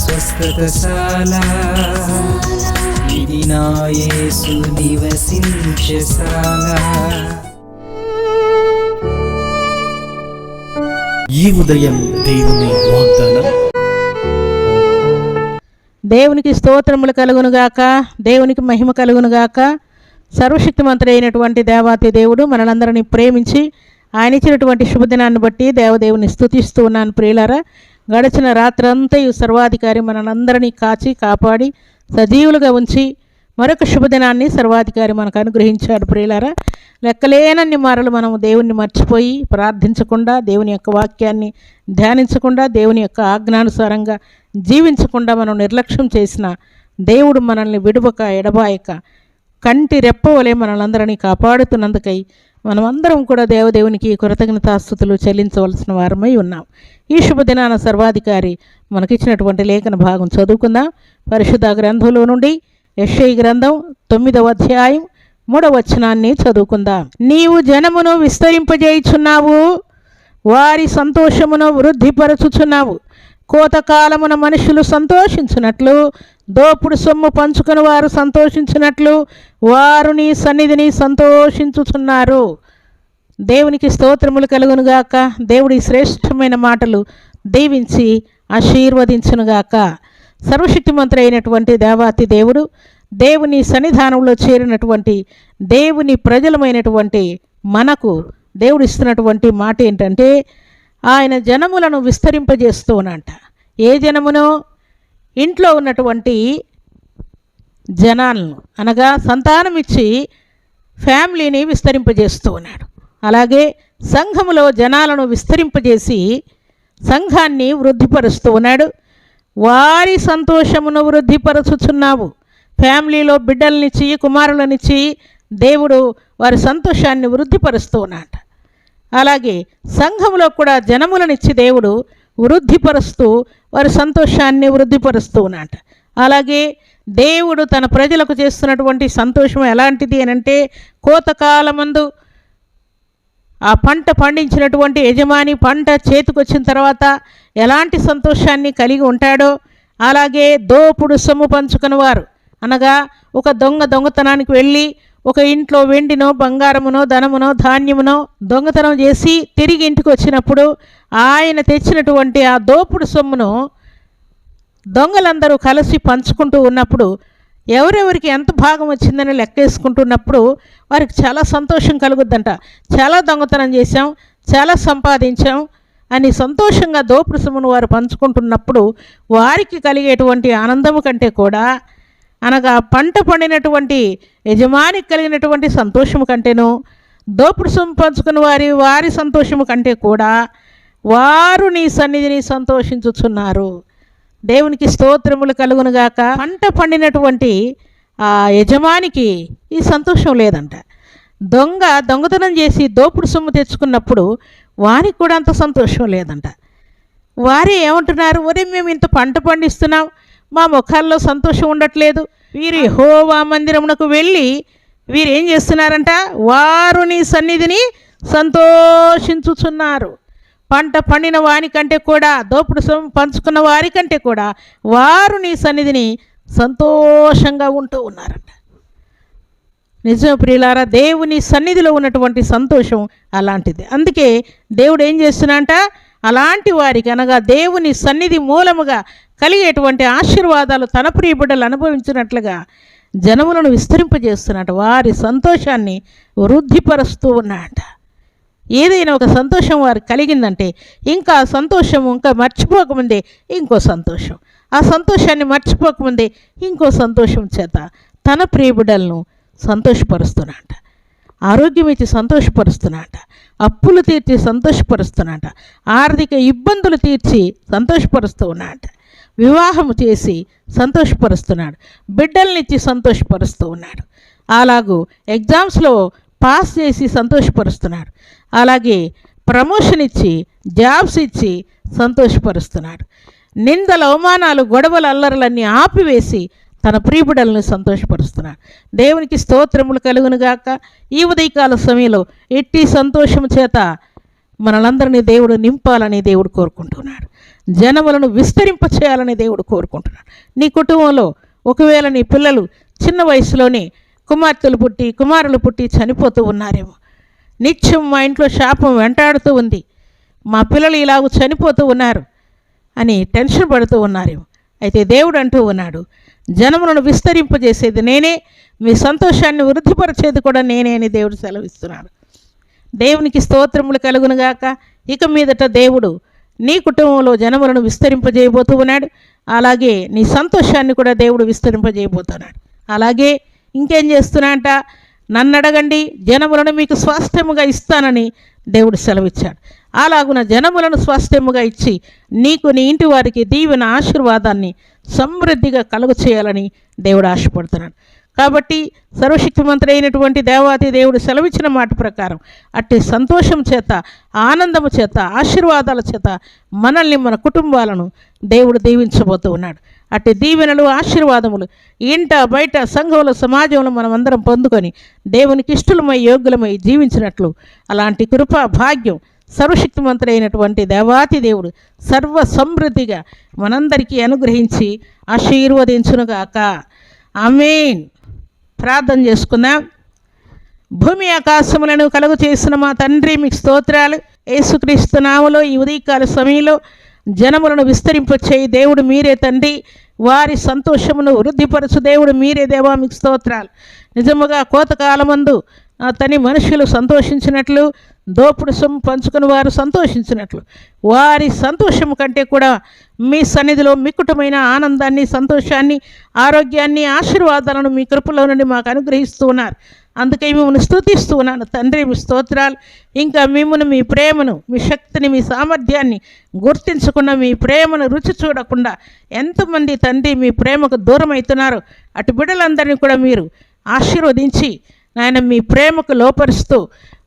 స్వస్థతశాల. ఇది నా యేసు నివసించశాల ఈ ఉదయం దేవుని వాగ్దానం. దేవునికి స్తోత్రములు కలుగునుగాక దేవునికి మహిమ కలుగునుగాక సర్వశక్తిమంతుడు అయినటువంటి దేవాతి దేవుడు మనలందరినీ ప్రేమించి ఆయన ఇచ్చినటువంటి శుభదినాన్ని బట్టి దేవదేవుని స్తుతిస్తూ ఉన్నాను ప్రియులారా. గడిచిన రాత్రంతా ఈ సర్వాధికారి మనందరినీ కాచి కాపాడి సజీవులుగా ఉంచి మరొక శుభదినాన్ని సర్వాధికారి మనకు అనుగ్రహించాడు ప్రియులారా. లెక్కలేనన్ని మారలు మనము దేవుణ్ణి మర్చిపోయి ప్రార్థించకుండా దేవుని యొక్క వాక్యాన్ని ధ్యానించకుండా దేవుని యొక్క ఆజ్ఞానుసారంగా జీవించకుండా మనం నిర్లక్ష్యం చేసిన దేవుడు మనల్ని విడువక ఎడబాయక కంటి రెప్పవలే మనలందరినీ కాపాడుతున్నందుకై మనమందరం కూడా దేవదేవునికి కృతజ్ఞతాస్థుతులు చెల్లించవలసిన వారమై ఉన్నాం. ఈ శుభదినాన సర్వాధికారి మనకిచ్చినటువంటి లేఖన భాగం చదువుకుందాం. పరిశుద్ధ గ్రంథంలో నుండి యెషయి గ్రంథం తొమ్మిదవ అధ్యాయం మూడవ వచనాన్ని చదువుకుందాం. నీవు జనమును విస్తరింపజేయుచున్నావు వారి సంతోషమును వృద్ధిపరచుచున్నావు. కోతకాలమున మనుషులు సంతోషించినట్లు దోపుడు సొమ్ము పంచుకుని వారు సంతోషించినట్లు వారు నీ సన్నిధిని సంతోషించుచున్నారు. దేవునికి స్తోత్రములు కలుగునుగాక దేవుడి శ్రేష్టమైన మాటలు దీవించి ఆశీర్వదించునుగాక సర్వశక్తిమంతుడు అయినటువంటి దేవాతి దేవుడు దేవుని సన్నిధానంలో చేరినటువంటి దేవుని ప్రజలమైనటువంటి మనకు దేవుడు ఇస్తున్నటువంటి మాట ఏంటంటే ఆయన జనములను విస్తరింపజేస్తూ ఏ జనమునో? ఇంట్లో ఉన్నటువంటి జనాలను అనగా సంతానం ఇచ్చి ఫ్యామిలీని విస్తరింపజేస్తూ ఉన్నాడు అలాగే సంఘములో జనాలను విస్తరింపజేసి సంఘాన్ని వృద్ధిపరుస్తూ ఉన్నాడు. వారి సంతోషమును వృద్ధిపరచుచున్నావు. ఫ్యామిలీలో బిడ్డలనిచ్చి కుమారులనిచ్చి దేవుడు వారి సంతోషాన్ని వృద్ధిపరుస్తూ ఉన్నాడు అలాగే సంఘంలో కూడా జనములనిచ్చి దేవుడు వృద్ధిపరుస్తూ వారి సంతోషాన్ని వృద్ధిపరుస్తూ ఉన్నాడు అలాగే దేవుడు తన ప్రజలకు చేస్తున్నటువంటి సంతోషం ఎలాంటిది అని అంటే కోతకాలమందు ఆ పంట పండించినటువంటి యజమాని పంట చేతికొచ్చిన తర్వాత ఎలాంటి సంతోషాన్ని కలిగి ఉంటాడో అలాగే దోపుడు సొమ్ము పంచుకుని వారు. అనగా ఒక దొంగ దొంగతనానికి వెళ్ళి ఒక ఇంట్లో వెండినో బంగారమునో ధనమునో ధాన్యమునో దొంగతనం చేసి తిరిగి ఇంటికి వచ్చినప్పుడు ఆయన తెచ్చినటువంటి ఆ దోపుడు సొమ్మును దొంగలందరూ కలిసి పంచుకుంటూ ఉన్నప్పుడు ఎవరెవరికి ఎంత భాగం వచ్చిందని లెక్కేసుకుంటున్నప్పుడు వారికి చాలా సంతోషం కలుగుద్దంట. చాలా దొంగతనం చేశాం చాలా సంపాదించాం అని సంతోషంగా దోపుడు వారు పంచుకుంటున్నప్పుడు వారికి కలిగేటువంటి ఆనందము కంటే కూడా అనగా పంట పండినటువంటి యజమానికి కలిగినటువంటి సంతోషము కంటేను దోపుడు పంచుకుని వారి వారి సంతోషము కంటే కూడా వారు నీ సన్నిధిని సంతోషించుచున్నారు. దేవునికి స్తోత్రములు కలుగునుగాక పంట పండినటువంటి ఆ యజమానికి ఈ సంతోషం లేదంట. దొంగ దొంగతనం చేసి దోపుడు సొమ్ము తెచ్చుకున్నప్పుడు వారికి కూడా అంత సంతోషం లేదంట. వారే ఏమంటున్నారు? ఒరే మేము ఇంత పంట పండిస్తున్నాం. మా ముఖాల్లో సంతోషం ఉండట్లేదు. వీరి హోవా మందిరమునకు వెళ్ళి వీరు ఏం చేస్తున్నారంట? వారు నీ సన్నిధిని సంతోషించుచున్నారు. పంట పండిన వానికంటే కూడా దోపుడు సొమ్ము పంచుకున్న వారికంటే కూడా వారు నీ సన్నిధిని సంతోషంగా ఉంటూ ఉన్నారంట. నిజం ప్రియులారా దేవుని సన్నిధిలో ఉన్నటువంటి సంతోషం అలాంటిది. అందుకే దేవుడు ఏం చేస్తున్నంట అలాంటి వారికి అనగా దేవుని సన్నిధి మూలముగా కలిగేటువంటి ఆశీర్వాదాలు తన ప్రియ బిడ్డలు అనుభవించినట్లుగా జనములను విస్తరింపజేస్తున్నట్టు వారి సంతోషాన్ని వృద్ధిపరుస్తూ ఉన్నాడట. ఏదైనా ఒక సంతోషం వారికి కలిగిందంటే ఇంకా సంతోషం ఇంకా మర్చిపోకముందే ఇంకో సంతోషం. ఆ సంతోషాన్ని మర్చిపోకముందే ఇంకో సంతోషం చేత తన ప్రియబిడలను సంతోషపరుస్తున్నాట ఆరోగ్యం ఇచ్చి సంతోషపరుస్తున్నాట అప్పులు తీర్చి సంతోషపరుస్తున్నాట ఆర్థిక ఇబ్బందులు తీర్చి సంతోషపరుస్తూ ఉన్నాట వివాహము చేసి సంతోషపరుస్తున్నాడు. బిడ్డల్నిచ్చి సంతోషపరుస్తూ ఉన్నాడు అలాగూ ఎగ్జామ్స్లో పాస్ చేసి సంతోషపరుస్తున్నాడు. అలాగే ప్రమోషన్ ఇచ్చి జాబ్స్ ఇచ్చి సంతోషపరుస్తున్నాడు. నిందల అవమానాలు గొడవల అల్లరులన్నీ ఆపివేసి తన ప్రియబిడలను సంతోషపరుస్తున్నాడు. దేవునికి స్తోత్రములు కలుగునుగాక ఈ ఉదయకాల సమయంలో ఎట్టి సంతోషము చేత మనలందరినీ దేవుడు నింపాలని దేవుడు కోరుకుంటున్నాడు. జనములను విస్తరింప చేయాలని దేవుడు కోరుకుంటున్నాడు. నీ కుటుంబంలో ఒకవేళ నీ పిల్లలు చిన్న వయసులోనే కుమార్తెలు పుట్టి కుమారులు పుట్టి చనిపోతూ ఉన్నారేమో. నిత్యం మా ఇంట్లో శాపం వెంటాడుతూ ఉంది. మా పిల్లలు ఇలాగ చనిపోతూ ఉన్నారు అని టెన్షన్ పడుతూ ఉన్నారేమో. అయితే దేవుడు అంటూ ఉన్నాడు జనములను విస్తరింపజేసేది నేనే మీ సంతోషాన్ని వృద్ధిపరిచేది కూడా నేనే అని దేవుడు సెలవిస్తున్నాడు. దేవునికి స్తోత్రములు కలుగునుగాక ఇక మీదట దేవుడు నీ కుటుంబంలో జనములను విస్తరింపజేయబోతూ ఉన్నాడు. అలాగే నీ సంతోషాన్ని కూడా దేవుడు విస్తరింపజేయబోతున్నాడు. అలాగే ఇంకేం చేస్తున్నాట నన్ను అడగండి జనములను మీకు స్వాస్థ్యముగా ఇస్తానని దేవుడు సెలవిచ్చాడు. అలాగున జనములను స్వాస్థ్యముగా ఇచ్చి నీకు నీ ఇంటి వారికి దీవెన ఆశీర్వాదాన్ని సమృద్ధిగా కలుగు చేయాలని దేవుడు ఆశపడుతున్నాడు. కాబట్టి సర్వశక్తిమంతుడు అయినటువంటి దేవాతి దేవుడు సెలవిచ్చిన మాట ప్రకారం అట్టి సంతోషం చేత ఆనందము చేత ఆశీర్వాదాల చేత మనల్ని మన కుటుంబాలను దేవుడు దీవించబోతూ ఉన్నాడు. అట్టి దీవెనలు ఆశీర్వాదములు ఇంట బయట సంఘంలో సమాజంలో మనం అందరం పొందుకొని దేవునికి ఇష్టలమై యోగ్యులమై జీవించినట్లు. అలాంటి కృప భాగ్యం సర్వశక్తిమంతుడైనటువంటి దేవాతి దేవుడు సర్వ సమృద్ధిగా మనందరికీ అనుగ్రహించి ఆశీర్వదించునుగాక. అమీన్ ప్రార్థన చేసుకుందాం. భూమి ఆకాశములను కలుగు చేసిన మా తండ్రి మీకు స్తోత్రాలు. యేసుక్రీస్తు నామలో ఈ ఉదయకాల సమయంలో జనములను విస్తరింపచేయి దేవుడు మీరే తండ్రి. వారి సంతోషమును వృద్ధిపరచు దేవుడు మీరే దేవా మీకు స్తోత్రాలు. నిజముగా కోతకాలమందు ఆ తని మనుషులు సంతోషించినట్లు దోపుడు సొమ్ము పంచుకుని వారు సంతోషించినట్లు. వారి సంతోషము కంటే కూడా మీ సన్నిధిలో మిక్కుటమైన ఆనందాన్ని సంతోషాన్ని ఆరోగ్యాన్ని ఆశీర్వాదాలను మీ కృపలో నుండి మాకు అనుగ్రహిస్తూ ఉన్నారు. అందుకే మిమ్మల్ని స్తుతిస్తూ ఉన్నాను. తండ్రి మీ స్తోత్రాలు ఇంకా మిమ్మల్ని మీ ప్రేమను మీ శక్తిని మీ సామర్థ్యాన్ని గుర్తించకుండా మీ ప్రేమను రుచి చూడకుండా ఎంతమంది తండ్రి మీ ప్రేమకు దూరం అవుతున్నారు అటు బిడ్డలందరినీ కూడా మీరు ఆశీర్వదించి నాయన మీ ప్రేమకు లోపరుస్తూ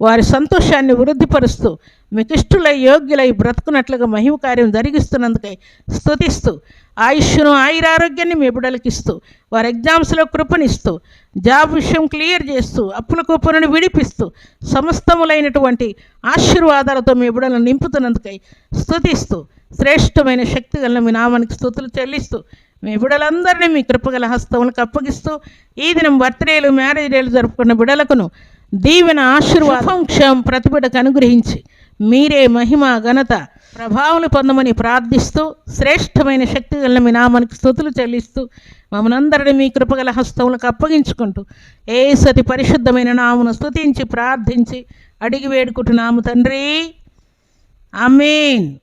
వారి సంతోషాన్ని వృద్ధిపరుస్తూ మితిష్ఠులై యోగ్యులై బ్రతుకున్నట్లుగా మహిమ కార్యం జరిగిస్తున్నందుకై స్థుతిస్తూ ఆయుష్ను ఆయురారోగ్యాన్ని మీ బిడలకిస్తూ వారి ఎగ్జామ్స్లో కృపనిస్తూ జాబ్ విషయం క్లియర్ చేస్తూ అప్పుల కుప్పను విడిపిస్తూ సమస్తములైనటువంటి ఆశీర్వాదాలతో మీ బిడలను నింపుతున్నందుకై స్థుతిస్తూ శ్రేష్టమైన శక్తి గల మీ నామానికి స్థుతులు చెల్లిస్తూ మీ బిడలందరినీ మీ కృపగల హస్తములకు అప్పగిస్తూ ఈ దినం బర్త్డేలు మ్యారేజ్ డేలు జరుపుకున్న బిడలకును దీవెన ఆశీర్వాదం క్షేమం ప్రతిబిడకు అనుగ్రహించి మీరే మహిమ ఘనత ప్రభావం పొందమని ప్రార్థిస్తూ శ్రేష్టమైన శక్తి గల మీ నామానికి స్థుతులు చెల్లిస్తూ మమ్మల్ని మీ కృపగల హస్తములకు అప్పగించుకుంటూ ఏ సతి పరిశుద్ధమైన నామును స్థుతించి ప్రార్థించి అడిగి వేడుకుంటున్నాము తండ్రి. అమీన్